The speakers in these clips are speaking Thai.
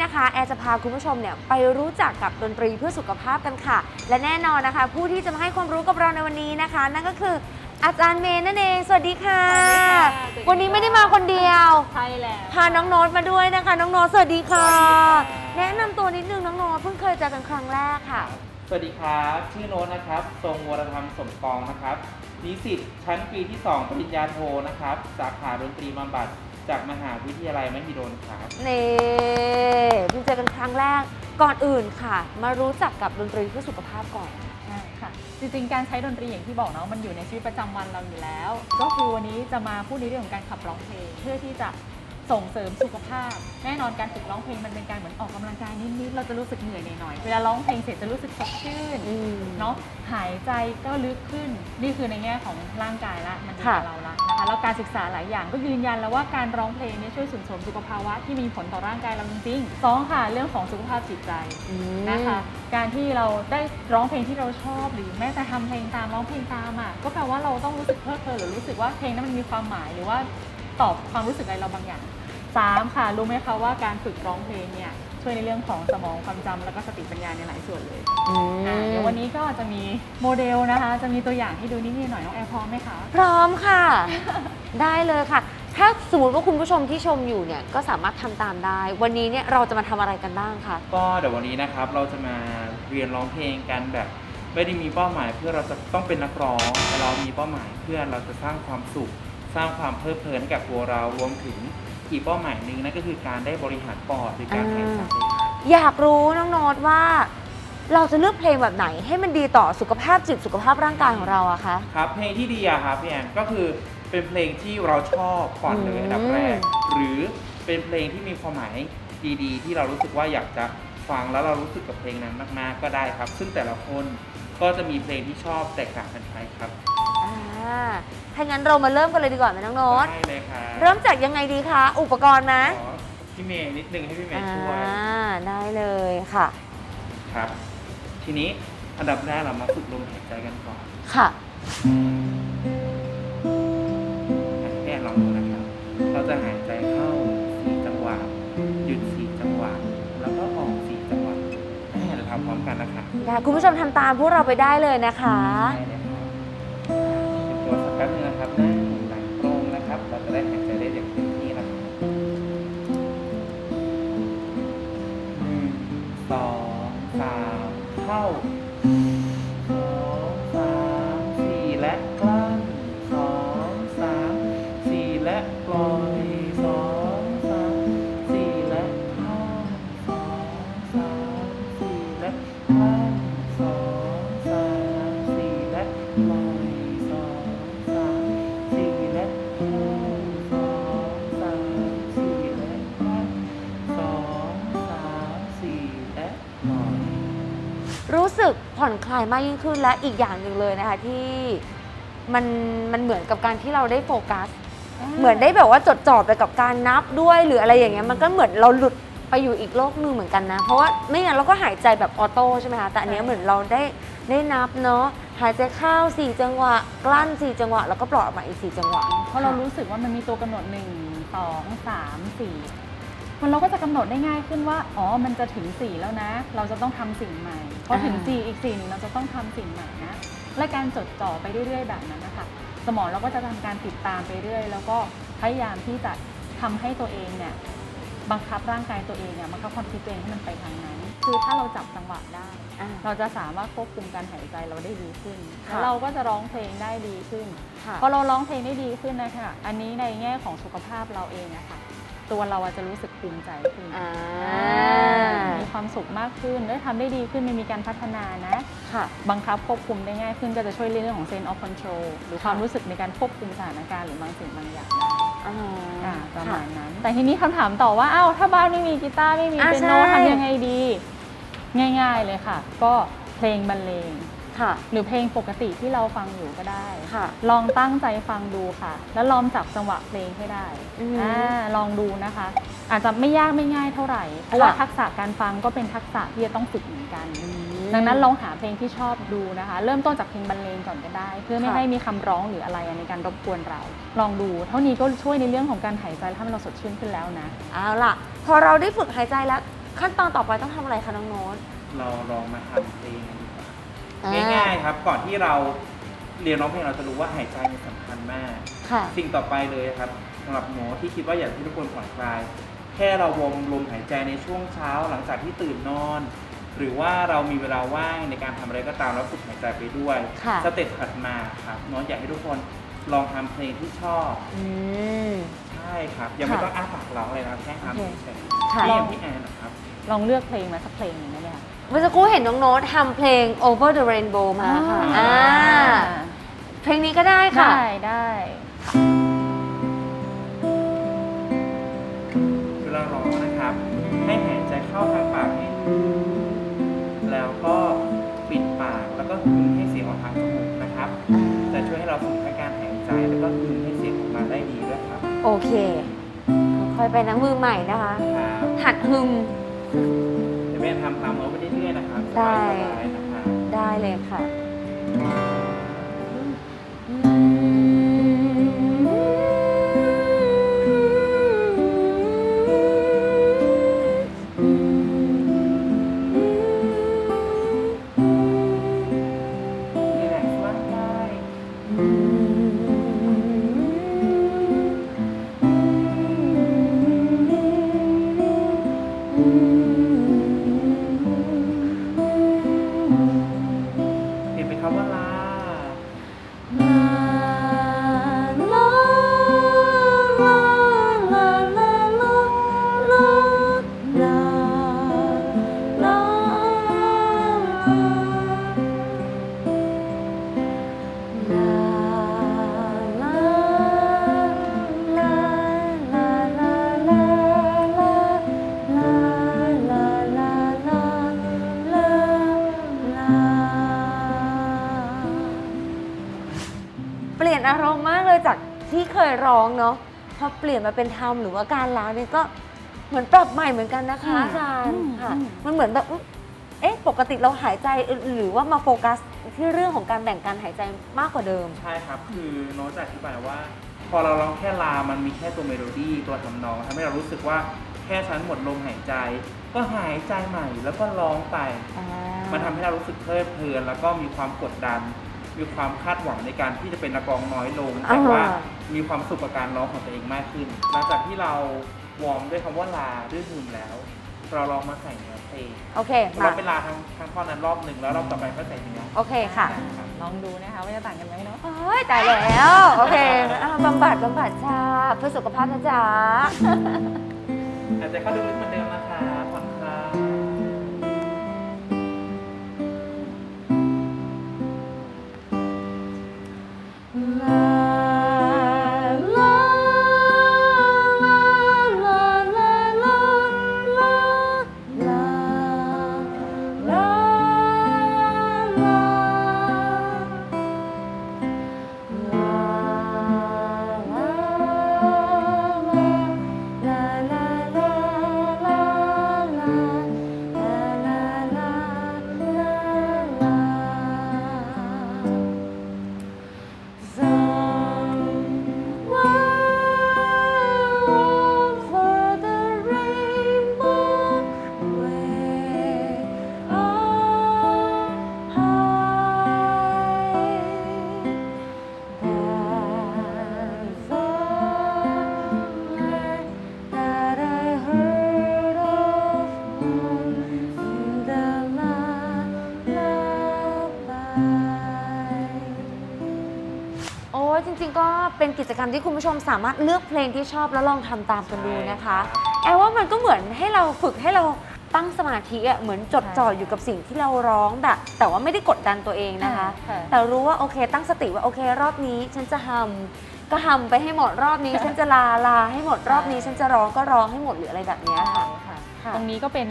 วันนี้นะคะแอร์จะพาคุณผู้ชมเนี่ยไปรู้จักกับดนตรีเพื่อสุขภาพกันค่ะ และแน่นอนนะคะ ผู้ที่จะมาให้ความรู้กับเราในวันนี้นะคะ นั่นก็คืออาจารย์เมย์นั่นเอง สวัสดีค่ะ สวัสดีค่ะสวัสดีค่ะ วันนี้ไม่ได้มาคนเดียว ใช่แล้ว พาน้องโน้ตมาด้วยนะคะ น้องโน้ตสวัสดีค่ะ สวัสดีค่ะ แนะนำตัวนิดนึงน้องโน้ตเพิ่งเคยเจอกันครั้งแรกค่ะ สวัสดีครับ ชื่อโน้ตนะครับ ทรงวรธรรมสมกองนะครับ นิสิตชั้นปีที่ 2 ปริญญาโทนะครับ สาขาดนตรีบำบัด จากมหาวิทยาลัยมหิดลครับ นี่เพิ่งเจอกันครั้งแรกก่อนอื่นค่ะ มารู้จักกับดนตรีเพื่อสุขภาพก่อน ใช่ค่ะ จริงๆ การใช้ดนตรีอย่างที่บอกเนาะมันอยู่ในชีวิตประจำวันเราอยู่แล้ว ก็คือวันนี้จะมาพูดในเรื่องของการขับร้องเพลง เพื่อที่จะ ส่งเสริมสุขภาพ แน่นอนการฝึกร้องเพลงมันเป็นการเหมือนออกกำลังกายนิดๆเราจะรู้สึกเหนื่อยหน่อยๆเวลาร้องเพลงเสร็จจะรู้สึกสดชื่นอืม เนาะหายใจก็ลึกขึ้น นี่คือในแง่ของร่างกายละมันดีค่ะกับเราละนะคะแล้วการศึกษาหลายอย่างก็ยืนยันแล้วว่าการร้องเพลงเนี่ยช่วยส่งเสริมสุขภาวะที่มีผลต่อร่างกายเราจริงๆสองค่ะเรื่องของสุขภาพจิตใจ อืม นะคะการที่เราได้ร้องเพลงที่เราชอบหรือแม้แต่ทำเพลงตามร้องเพลงตามอะก็แปลว่าเราต้องรู้สึกเพลิดเพลินหรือรู้สึกว่าเพลงนั้นมันมีความหมายหรือว่าตอบความรู้สึกอะไรเราบางอย่าง สามค่ะ รู้ไหมคะว่าการฝึกร้องเพลงเนี่ยช่วยในเรื่องของสมองความจำแล้วก็สติปัญญาในหลายส่วนเลยอืมอะเดี๋ยววันนี้ก็จะมีโมเดลนะคะ จะมีตัวอย่างให้ดูนิดๆหน่อยๆน้องแอร์พร้อมไหมคะ พร้อมค่ะ ได้เลยค่ะ ถ้าสมมติว่าคุณผู้ชมที่ชมอยู่เนี่ยก็สามารถทำตามได้ วันนี้เนี่ยเราจะมาทำอะไรกันบ้างคะ ก็เดี๋ยววันนี้นะครับเราจะมาเรียนร้องเพลงกันแบบ ไม่ได้มีเป้าหมายเพื่อเราจะต้องเป็นนักร้องแต่เรามีเป้าหมายเพื่อเราจะสร้างความสุข สร้างความเพลิดเพลินให้กับตัวเรารวมถึงอีกเป้าหมายหนึ่งนั่นก็คือการได้บริหารปอดหรือการหายใจอยากรู้น้องโน้ตว่า เราจะเลือกเพลงแบบไหนให้มันดีต่อสุขภาพจิตสุขภาพร่างกายของเราอะคะ ครับเพลงที่ดีอะครับพี่แอนก็คือเป็นเพลงที่เราชอบก่อนเลยอืมอันดับแรก หรือเป็นเพลงที่มีความหมายดีๆ ที่เรารู้สึกว่าอยากจะฟังแล้วเรารู้สึกกับเพลงนั้นมาก ๆ ก็ได้ครับ ซึ่งแต่ละคนก็จะมีเพลงที่ชอบแตกต่างกันไปครับ อ่าถ้างั้นเรามาเริ่มกันเลยดีกว่าไหมน้องโน้ต ได้เลยครับเริ่มจากยังไงดีคะ อุปกรณ์นะขอพี่เมย์นิดนึงให้พี่เมย์อ่าช่วยได้เลยค่ะ ครับ ทีนี้อันดับแรกเรามาฝึกลมหายใจกันก่อนค่ะแค่ลองดูนะครับ เราจะหายใจเข้าสี่จังหวะหยุดสี่จังหวะแล้วก็ออกสี่จังหวะให้เราทำพร้อมกันนะคะได้คุณผู้ชมทำตามพวกเราไปได้เลยนะคะ ได้เลย อนคลายมากยิ่งขึ้นและอีกอย่างหนึ่งเลยนะคะที่มันมันเหมือนกับการที่เราได้โฟกัส เหมือนได้แบบว่าจดจ่อไปกับการนับด้วยหรืออะไรอย่างเงี้ยมันก็เหมือนเราหลุดไปอยู่อีกโลกหนึ่งเหมือนกันนะ เพราะว่าไม่งั้นเราก็หายใจแบบออโต้ใช่ไหมคะแต่อันเนี้ยเหมือนเราได้ได้นับเนาะหายใจเข้าสี่จังหวะกลั้นสี่จังหวะแล้วก็ปล่อยออกมาอีกสี่จังหวะเพราะเรารู้สึกว่ามันมีตัวกำหนดหนึ่งสองสามสี่ มันเราก็จะกำหนดได้ง่ายขึ้นว่า อ๋อ มันจะถึงสี่แล้วนะ เราจะต้องทำสิ่งใหม่ พอถึงอ่าสี่อีกสี่หนึ่งเราจะต้องทำสิ่งใหม่นะ และการจดจ่อไปเรื่อยๆ แบบนั้นนะคะ สมองเราก็จะทำการติดตามไปเรื่อย แล้วก็พยายามที่จะทำให้ตัวเองเนี่ยบังคับร่างกายตัวเองเนี่ยบังคับความคิดตัวเองให้มันไปทางนั้น คือถ้าเราจับจังหวะได้อ่าเราจะสามารถควบคุมการหายใจเราได้ดีขึ้นค่ะแล้วเราก็จะร้องเพลงได้ดีขึ้นค่ะพอเราร้องเพลงได้ดีขึ้นนะคะ อันนี้ในแง่ของสุขภาพเราเองอะค่ะ ตัวเราอะจะรู้สึกภูมิใจขึ้นอ่า มีความสุขมากขึ้นได้ทำได้ดีขึ้นมันมีการพัฒนานะ ค่ะ บังคับควบคุมได้ง่ายขึ้นก็จะช่วยเรื่องของ sense of control หรือความค่ะรู้สึกในการควบคุมสถานการณ์หรือบางสิ่งบางอย่างได้อ่าอ่าประค่ะ มาณนั้น แต่ทีนี้คำถามต่อว่าอ้าวถ้าบ้านไม่มีกีตาร์ไม่มีอ่าเปียโนใช่ ทำยังไงดี ง่าย ๆเลยค่ะ ก็เพลงบรรเลง ค่ะ หรือเพลงปกติที่เราฟังอยู่ก็ได้ค่ะ ลองตั้งใจฟังดูค่ะ แล้วลองจับจังหวะเพลงให้ได้อืมอ่าลองดูนะคะ อาจจะไม่ยากไม่ง่ายเท่าไหร่เพราะว่าค่ะ ทักษะการฟังก็เป็นทักษะที่จะต้องฝึกเหมือนกันอืมดังนั้นลองหาเพลงที่ชอบดูนะคะ เริ่มต้นจากเพลงบรรเลงก่อนก็ได้ เพื่อไม่ค่ะ ให้มีคำร้องหรืออะไรในการรบกวนเรา ลองดู เท่านี้ก็ช่วยในเรื่องของการหายใจและทำให้เราสดชื่นขึ้นแล้วนะ เอาล่ะ พอเราได้ฝึกหายใจแล้ว ขั้นตอนต่อไปต้องทำอะไรคะน้องโน้ต เราลองมาทำเพลงกันดีกว่า อ่ง่ายๆครับ ก่อนที่เราเรียนร้องเพลงเราจะรู้ว่าหายใจเนี่ยสำคัญมาก ค่ะ สิ่งต่อไปเลยครับสำหรับหนูที่คิดว่าอยากให้ทุกคนผ่อนคลาย แค่เราวงลมหายใจในช่วงเช้าหลังจากที่ตื่นนอน หรือว่าเรามีเวลาว่างในการทำอะไรก็ตามแล้วฝึกหายใจไปด้วยค่ะ สเต็ปถัดมาครับน้องอยากให้ทุกคนลองทำเพลงที่ชอบ อืม ใช่ครับยังไม่ค่ะต้องอ้าปากร้องเลยนะครับแค่ทำโอเค เฉยค่ะๆนี่อย่างพี่แอนนะครับ ลองเลือกเพลงมาสักเพลงหนึ่งได้ไหมคะ เมื่อสักครู่เห็นน้องโน้ตทำเพลง Over the Rainbow มาค่ะอ่าอ่าเพลงนี้ก็ได้ค่ะ ได้ได้ เวลาร้องนะครับ ให้หายใจเข้าทางปากให้แล้วก็ปิดปากแล้วก็พึงให้เสียงออกทางจมูกนะครับ จะช่วยให้เราฝึกทั้งการหายใจแล้วก็พึงให้เสียงออกมาได้ดีด้วยครับโอเค ค่อยๆไปนะมือใหม่นะคะ ครับ หัดฮึมเดี๋ยวแม่ ทำตามเราไปเรื่อยๆนะครับสได้บายๆนะครับได้เลยค่ะ ยร้องเนาะพอเปลี่ยนมาเป็นทำหรือว่าการร้องนี่ก็เหมือนปรับใหม่เหมือนกันนะคะอืมอาจารย์อืมค่ะอืมมันเหมือนแบบอุ๊ยเอ๊ะปกติเราหายใจหรือว่ามาโฟกัสที่เรื่องของการแบ่งการหายใจมากกว่าเดิม ใช่ครับ คือโน้ตจะอธิบายว่า พอเราร้องแค่ลา มันมีแค่ตัวเมโลดี้ตัวทำนองทำให้เรารู้สึกว่าแค่ฉันหมดลมหายใจ ก็หายใจใหม่แล้วก็ร้องไป มันทำให้เรารู้สึกเพลิดเพลินแล้วก็มีความกดดัน มีความคาดหวังในการที่จะเป็นนักร้องน้อยลง แต่ว่าอ่ามีความสุขกับการร้องของตัวเองมากขึ้น หลังจากที่เราวอร์มด้วยคำว่าลาด้วยฮึมแล้ว เราลองมาใส่เนื้อเพลงโอเคเรามาเป็นลาทั้งทั้งท่อนนั้นรอบหนึ่งแล้วรอบต่อไปก็ใส่เนื้อโอเคค่ะ ลองดูนะคะว่าจะต่างกันไหมเนาะโอ้ยตายแล้วโอเคอะบำบัดบำบัดจ้าเพื่อสุขภาพนะจ๊ะอาจจะเข้าลึกๆเหมือนเดิมนะ เป็นกิจกรรมที่คุณผู้ชมสามารถเลือกเพลงที่ชอบแล้วลองทำตามกันดูนะคะ แอลว่ามันก็เหมือนให้เราฝึกให้เราตั้งสมาธิอะเหมือนจดจ่ออยู่กับสิ่งที่เราร้องแบบแต่ว่าไม่ได้กดดันตัวเองนะคะ ค่ะ แต่รู้ว่าโอเค ตั้งสติว่าโอเค รอบนี้ฉันจะทำก็ทำไปให้หมดรอบนี้ ฉันจะลาลาให้หมดรอบนี้ ฉันจะร้องก็ร้องให้หมดหรืออะไรแบบเนี้ยค่ะค่ะ ค่ะ ตรงนี้ก็เป็น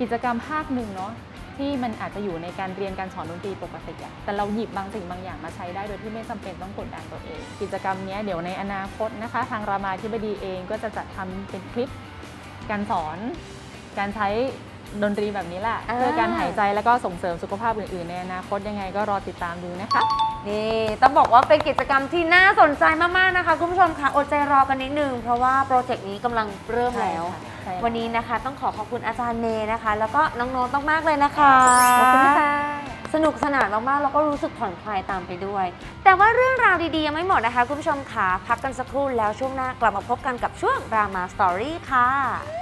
กิจกรรมภาคหนึ่งเนาะ ที่มันอาจจะอยู่ในการเรียนการสอนดนตรีปกติอะแต่เราหยิบบางสิ่งบางอย่างมาใช้ได้โดยที่ไม่จำเป็นต้องกดดันตัวเอง กิจกรรมเนี้ยเดี๋ยวในอนาคตนะคะ ทางรามาธิบดีเองก็จะจัดทำเป็นคลิปการสอน การใช้ดนตรีแบบนี้แหละอ่าเพื่อการหายใจแล้วก็ส่งเสริมสุขภาพอื่นๆ ในอนาคตยังไงก็รอติดตามดูนะคะนี่ต้องบอกว่าเป็นกิจกรรมที่น่าสนใจมากๆนะคะ คุณผู้ชมค่ะอดใจรอกันนิดนึงเพราะว่าโปรเจกต์นี้กำลังเริ่มแล้วใช่ค่ะวันนี้นะคะ ต้องขอขอบคุณอาจารย์เมย์นะคะ แล้วก็น้องโน้ตมากๆเลยนะคะขอบคุณค่ะ สนุกสนานมากๆแล้วก็รู้สึกผ่อนคลายตามไปด้วย แต่ว่าเรื่องราวดีๆ ยังไม่หมดนะคะ คุณผู้ชมค่ะพักกันสักครู่แล้วช่วงหน้ากลับมาพบกันกับช่วงรามาสตอรี่ค่ะ